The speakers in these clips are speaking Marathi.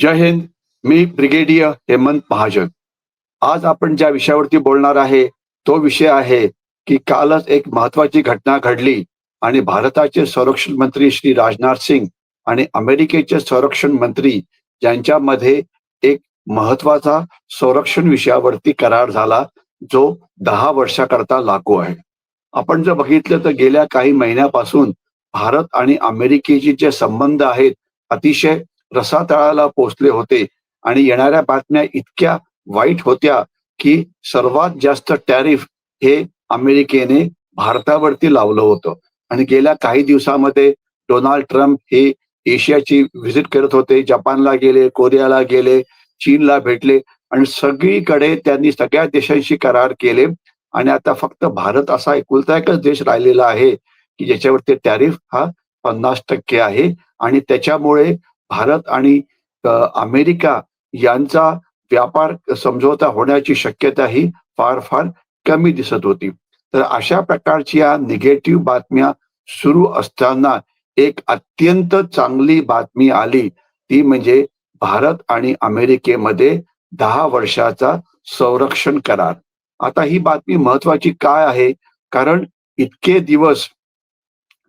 जय हिंद मी ब्रिगेडियर हेमंत महाजन. आज आपण ज्या विषयावरती बोलणार आहे तो विषय आहे की कालच एक महत्वाची घटना घडली आणि भारताचे संरक्षण मंत्री श्री राजनाथ सिंग आणि अमेरिकेचे संरक्षण मंत्री यांच्यामध्ये एक महत्त्वाचा संरक्षण विषयावरती करार झाला जो दहा वर्षाकरता लागू आहे. आपण जर बघितलं तर गेल्या काही महिन्यापासून भारत आणि अमेरिकेचे जे संबंध आहेत अतिशय रसातळाला पोचले होते आणि येणाऱ्या बातम्या इतक्या वाईट होत्या की सर्वात जास्त टॅरिफ हे अमेरिकेने भारतावरती लावलं होतं. आणि गेल्या काही दिवसामध्ये डोनाल्ड ट्रम्प हे एशियाची व्हिजिट करत होते जपानला गेले कोरियाला गेले चीनला भेटले आणि सगळीकडे त्यांनी सगळ्या देशांशी करार केले. आणि आता फक्त भारत असा एकुलता एकच देश राहिलेला आहे की ज्याच्यावरती टॅरिफ हा पन्नास टक्के आहे. आणि त्याच्यामुळे भारत आणि अमेरिका यांचा व्यापार समझोता होण्याची शक्यता ही फार फार कमी दिसत होती. तर अशा प्रकारची या निगेटिव्ह बातम्या सुरू असताना एक अत्यंत चांगली बातमी आली. ती म्हणजे भारत आणि अमेरिकेमध्ये दहा वर्षाचा संरक्षण करार. आता ही बातमी महत्वाची काय आहे? कारण इतके दिवस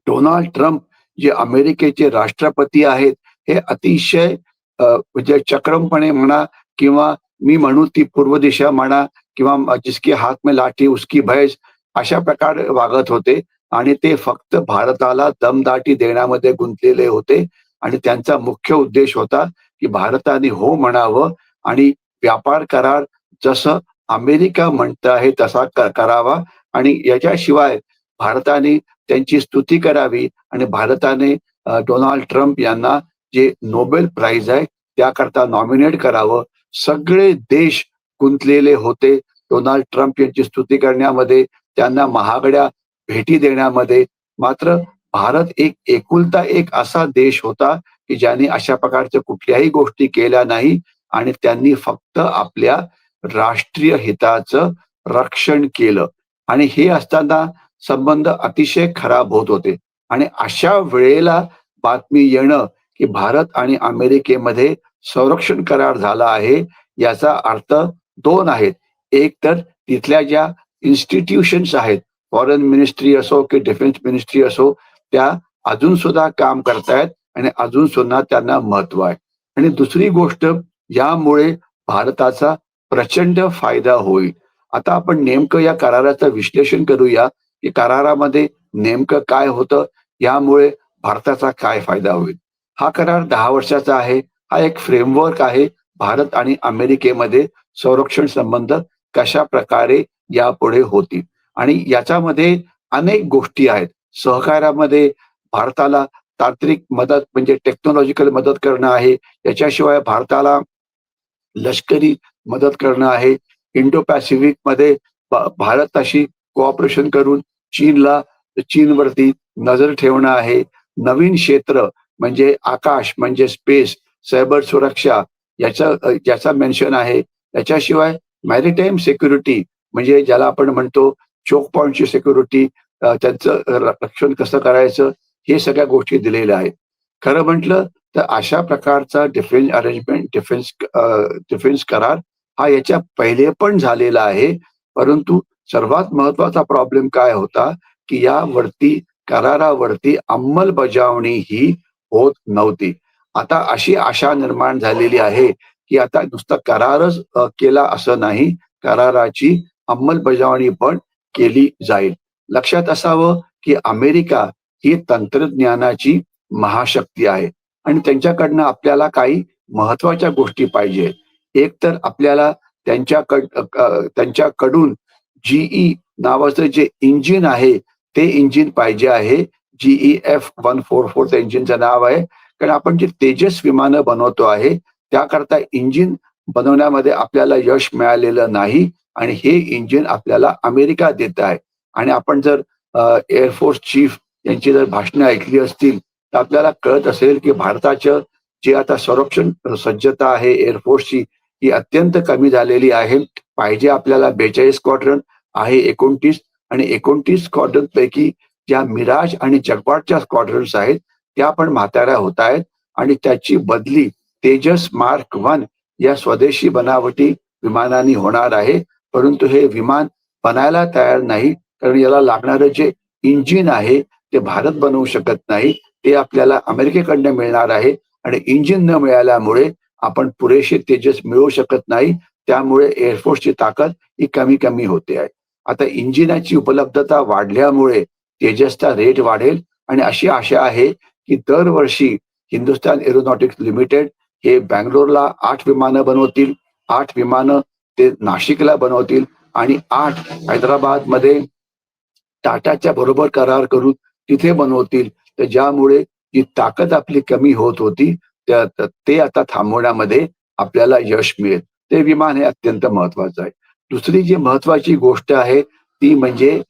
डोनाल्ड ट्रम्प जे अमेरिकेचे राष्ट्रपती आहेत हे अतिशय म्हणजे चक्रमपणे म्हणा किंवा मी म्हणू ती पूर्व दिशा म्हणा किंवा जिसकी हात में लाठी उसकी भैस अशा प्रकारे वागत होते. आणि ते फक्त भारताला दमदाटी देण्यामध्ये गुंतलेले होते. आणि त्यांचा मुख्य उद्देश होता की भारताने हो म्हणावं आणि व्यापार करार जसं अमेरिका म्हणत आहे तसा करावा. आणि याच्याशिवाय भारताने त्यांची स्तुती करावी आणि भारताने डोनाल्ड ट्रम्प यांना जे नोबेल प्राइज आहे त्याकरता नॉमिनेट करावं. सगळे देश गुंतलेले होते. डोनाल्ड ट्रम्प यांची स्तुती करण्यामध्ये त्यांना महागड्या भेटी देण्यामध्ये. मात्र भारत एक एकुलता एक असा देश होता की ज्याने अशा प्रकारच्या कुठल्याही गोष्टी केल्या नाही आणि त्यांनी फक्त आपल्या राष्ट्रीय हिताचं रक्षण केलं. आणि हे असताना संबंध अतिशय खराब होत होते. आणि अशा वेळेला बातमी येणं की भारत आणि अमेरिकेमध्ये संरक्षण करार झाला आहे याचा अर्थ दोन आहेत. एक तर तिथल्या ज्या इन्स्टिट्यूशन्स आहेत फॉरेन मिनिस्ट्री असो की डिफेन्स मिनिस्ट्री असो त्या अजून सुद्धा काम करतायत आणि अजून सुद्धा त्यांना महत्त्व आहे. आणि दुसरी गोष्ट यामुळे भारताचा प्रचंड फायदा होईल. आता आपण नेमकं या कराराचं विश्लेषण करूया की करारामध्ये नेमकं काय होतं यामुळे भारताचा काय फायदा होईल. हा करार दहा वर्षाचा आहे. हा एक फ्रेमवर्क आहे. भारत आणि अमेरिकेमध्ये संरक्षण संबंध कशा प्रकारे यापुढे होतील आणि याच्यामध्ये अनेक गोष्टी आहेत. सहकार्यामध्ये भारताला तांत्रिक मदत म्हणजे टेक्नॉलॉजिकल मदत करणं आहे. याच्याशिवाय भारताला लष्करी मदत करणं आहे. इंडो पॅसिफिकमध्ये भारताशी कोऑपरेशन करून चीनला चीनवरती नजर ठेवणं आहे. नवीन क्षेत्र म्हणजे आकाश म्हणजे स्पेस सायबर सुरक्षा याचा ज्याचा मेन्शन आहे. याच्याशिवाय मॅरिटाईम सिक्युरिटी म्हणजे ज्याला आपण म्हणतो चोक पॉईंटची सिक्युरिटी त्यांचं रक्षण कसं करायचं हे सगळ्या गोष्टी दिलेल्या आहेत. खरं म्हटलं तर अशा प्रकारचा डिफेन्स अरेंजमेंट डिफेन्स डिफेन्स करार हा याच्या पहिले पण झालेला आहे. परंतु सर्वात महत्त्वाचा प्रॉब्लेम काय होता की यावरती करारावरती अंमलबजावणी ही होत नव्हती. आता अशी आशा निर्माण झालेली आहे की आता नुसता करारच केला असं नाही. कराराची अंमलबजावणी पण केली जाईल. लक्षात असावं की अमेरिका ही तंत्रज्ञानाची महाशक्ती आहे आणि त्यांच्याकडनं आपल्याला काही महत्त्वाच्या गोष्टी पाहिजे. एक तर आपल्याला त्यांच्याकड त्यांच्याकडून जीई नावाचं जे इंजिन आहे ते इंजिन पाहिजे आहे. GE F one four four इंजिनचं नाव आहे. कारण आपण जे तेजस विमानं बनवतो आहे त्याकरता इंजिन बनवण्यामध्ये आपल्याला यश मिळालेलं नाही आणि हे इंजिन आपल्याला अमेरिका देत आहे. आणि आपण जर एअरफोर्स चीफ यांची जर भाषणं ऐकली असतील तर आपल्याला कळत असेल की भारताचं जे आता संरक्षण सज्जता आहे एअरफोर्सची ही अत्यंत कमी झालेली आहे. पाहिजे आपल्याला बेचाळीस स्क्वॉड्रन आहे एकोणतीस आणि एकोणतीस स्क्वॉड्रन पैकी ज्या मिराज आणि जगपाटच्या स्क्वॉड्रन्स आहेत त्या पण म्हाताऱ्या होत आहेत आणि त्याची बदली तेजस मार्क वन या स्वदेशी बनावटी विमानाने होणार आहे. परंतु हे विमान बनायला तयार नाही कारण याला लागणारं जे इंजिन आहे ते भारत बनवू शकत नाही. ते आपल्याला अमेरिकेकडनं मिळणार आहे आणि इंजिन न मिळाल्यामुळे आपण पुरेसे तेजस मिळवू शकत नाही. त्यामुळे एअरफोर्सची ताकद ही कमी कमी होते आहे. आता इंजिनाची उपलब्धता वाढल्यामुळे तेजसचा रेट वाढेल. आणि अशी आशा आहे की दरवर्षी हिंदुस्थान एरोनॉटिक्स लिमिटेड हे बँगलोरला आठ विमानं बनवतील. आठ विमानं ते नाशिकला बनवतील. आणि आठ हैदराबादमध्ये टाटाच्या बरोबर करार करून तिथे बनवतील. तर ज्यामुळे जी ताकद आपली कमी होत होती ते आता थांबवण्यामध्ये आपल्याला यश मिळेल. ते विमान हे अत्यंत महत्वाचं आहे. दुसरी जी महत्वाची गोष्ट आहे ती म्हणजे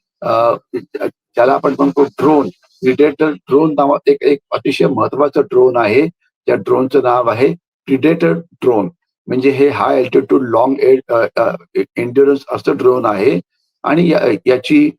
ज्याला आपण म्हणतो ड्रोन प्रिडेटर ड्रोन नावात एक एक अतिशय महत्वाचं ड्रोन आहे. त्या ड्रोनचं नाव आहे प्रिडेटर ड्रोन म्हणजे हे हाय अल्टिट्यूड लॉंग एंड्युरन्स असं ड्रोन आहे. आणि याची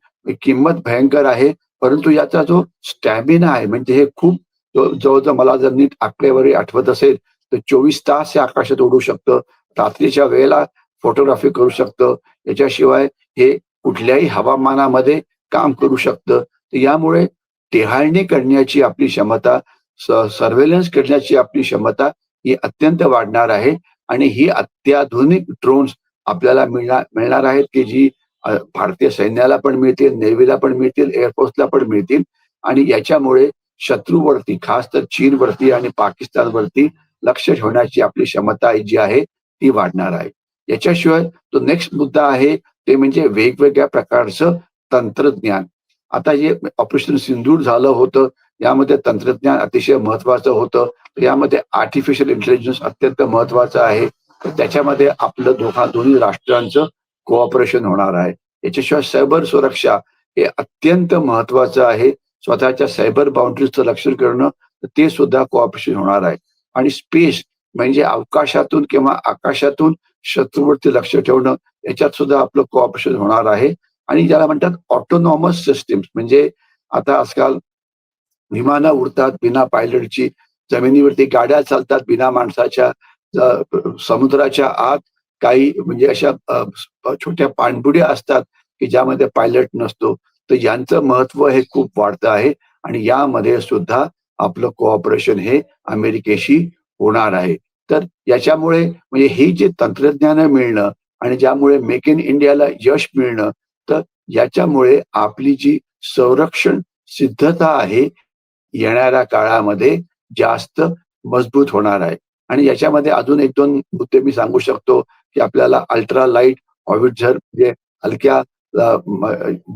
किंमत भयंकर आहे. परंतु याचा जो स्टॅमिना आहे म्हणजे हे खूप जवळजवळ मला जर नीट आकडेवारी आठवत असेल तर चोवीस तास हे आकाशात उडू शकतं. रात्रीच्या वेळेला फोटोग्राफी करू शकतं. याच्याशिवाय हे कुठल्याही हवामानामध्ये काम करू शकतं. तर यामुळे टेहाळणी करण्याची आपली क्षमता सर्वेलन्स करण्याची आपली क्षमता ही अत्यंत वाढणार आहे. आणि ही अत्याधुनिक ड्रोन्स आपल्याला मिळणार मिळणार आहेत की जी भारतीय सैन्याला पण मिळतील नेव्हीला पण मिळतील एअरफोर्सला पण मिळतील. आणि याच्यामुळे शत्रूवरती खास तर चीनवरती आणि पाकिस्तानवरती लक्ष ठेवण्याची आपली क्षमता जी आहे ती वाढणार आहे. याच्याशिवाय तो नेक्स्ट मुद्दा आहे ते म्हणजे वेगवेगळ्या प्रकारचं तंत्रज्ञान. आता जे ऑपरेशन सिंधूर झालं होतं यामध्ये तंत्रज्ञान अतिशय महत्वाचं होतं. यामध्ये आर्टिफिशियल इंटेलिजन्स अत्यंत महत्वाचं आहे. त्याच्यामध्ये आपलं दोघा दोन्ही राष्ट्रांचं कोऑपरेशन होणार आहे. याच्याशिवाय सायबर सुरक्षा हे अत्यंत महत्वाचं आहे. स्वतःच्या सायबर बाउंड्रीजचं लक्ष करणं ते सुद्धा कोऑपरेशन होणार आहे. आणि स्पेस म्हणजे अवकाशातून किंवा आकाशातून शत्रूवरती लक्ष ठेवणं याच्यात सुद्धा आपलं कोऑपरेशन होणार आहे. आणि ज्याला म्हणतात ऑटोनॉमस सिस्टीम्स म्हणजे आता आजकाल विमानं उडतात बिना पायलटची जमिनीवरती गाड्या चालतात बिना माणसाच्या समुद्राच्या आत काही म्हणजे अशा छोट्या पाणबुड्या असतात की ज्यामध्ये पायलट नसतो. तर यांचं महत्त्व हे खूप वाढतं आहे आणि यामध्ये सुद्धा आपलं कोऑपरेशन हे अमेरिकेशी होणार आहे. तर याच्यामुळे म्हणजे ही जे तंत्रज्ञान मिळणं आणि ज्यामुळे मेक इन इंडियाला यश मिळणं याच्यामुळे आपली जी संरक्षण सिद्धता आहे येणाऱ्या काळामध्ये जास्त मजबूत होणार आहे. आणि याच्यामध्ये अजून एक दोन मुद्दे मी सांगू शकतो की आपल्याला अल्ट्रा लाइट ऑविटझर म्हणजे हलक्या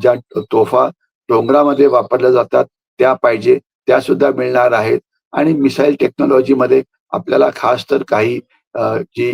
ज्या तोफा डोंगरामध्ये वापरल्या जातात त्या पाहिजे त्या सुद्धा मिळणार आहेत. आणि मिसाईल टेक्नॉलॉजीमध्ये आपल्याला खास तर काही जी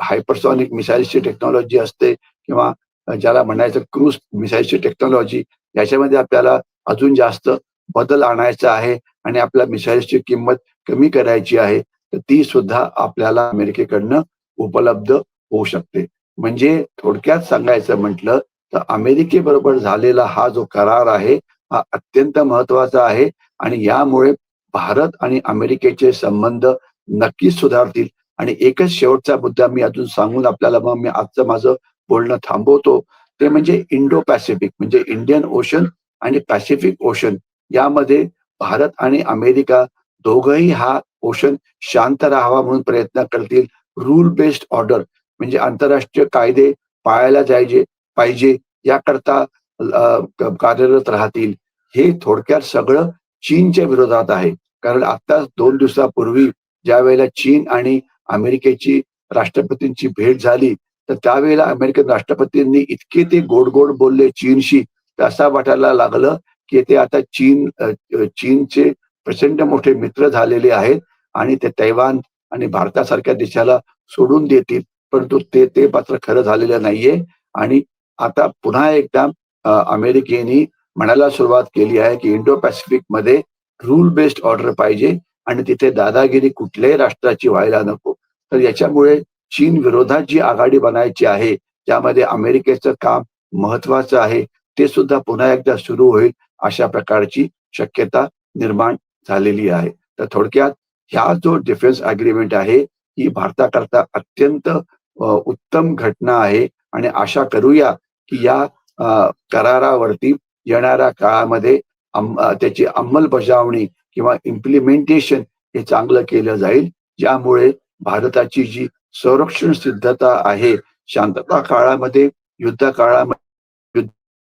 हायपरसॉनिक मिसाईल्सची टेक्नॉलॉजी असते किंवा ज्याला म्हणायचं क्रूज मिसाईलची टेक्नॉलॉजी याच्यामध्ये आपल्याला अजून जास्त बदल आणायचा आहे आणि आपल्या मिसाईल्सची किंमत कमी करायची आहे तर ती सुद्धा आपल्याला अमेरिकेकडनं उपलब्ध होऊ शकते. म्हणजे थोडक्यात सांगायचं म्हटलं तर अमेरिकेबरोबर झालेला हा जो करार आहे हा अत्यंत महत्त्वाचा आहे आणि यामुळे भारत आणि अमेरिकेचे संबंध नक्कीच सुधारतील. आणि एकच शेवटचा मुद्दा मी अजून सांगून आपल्याला मग मी आजचं माझं बोलणं थांबवतो. ते म्हणजे इंडो पॅसिफिक म्हणजे इंडियन ओशन आणि पॅसिफिक ओशन. यामध्ये भारत आणि अमेरिका दोघही हा ओशन शांत राहावा म्हणून प्रयत्न करतील. रूल बेस्ड ऑर्डर म्हणजे आंतरराष्ट्रीय कायदे पाळायला जायचे पाहिजे याकरता कार्यरत राहतील. हे थोडक्यात सगळं चीनच्या विरोधात आहे. कारण आता दोन दिवसापूर्वी ज्या वेळेला चीन आणि अमेरिकेची राष्ट्रपतींची भेट झाली तर त्यावेळेला अमेरिकन राष्ट्रपतींनी इतके ते गोड गोड बोलले चीनशी तर असं वाटायला लागलं की ते आता चीन चीनचे प्रचंड मोठे मित्र झालेले आहेत आणि ते तैवान आणि भारतासारख्या देशाला सोडून देतील परंतु ते ते मात्र खरं झालेलं नाहीये. आणि आता पुन्हा एकदा अमेरिकेने म्हणायला सुरुवात केली आहे की इंडो पॅसिफिकमध्ये रूल बेस्ड ऑर्डर पाहिजे आणि तिथे दादागिरी कुठल्याही राष्ट्राची व्हायला नको. तर याच्यामुळे चीन विरोधात जी आघाडी बनायची आहे त्यामध्ये अमेरिकेचं काम महत्वाचं आहे ते सुद्धा पुन्हा एकदा सुरू होईल अशा प्रकारची शक्यता निर्माण झालेली आहे. तर थोडक्यात ह्या जो डिफेन्स अग्रीमेंट आहे ही भारताकरता अत्यंत उत्तम घटना आहे आणि आशा करूया की या करारावरती येणाऱ्या काळामध्ये त्याची अंमलबजावणी किंवा इम्प्लिमेंटेशन हे चांगलं केलं जाईल ज्यामुळे भारताची जी संरक्षण सिद्धता आहे. शांतता काळामध्ये युद्ध काळामध्ये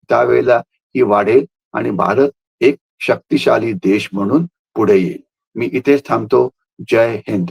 त्यावेळेला ही वाढेल आणि भारत एक शक्तिशाली देश म्हणून पुढे येईल. मी इथेच थांबतो. जय हिंद.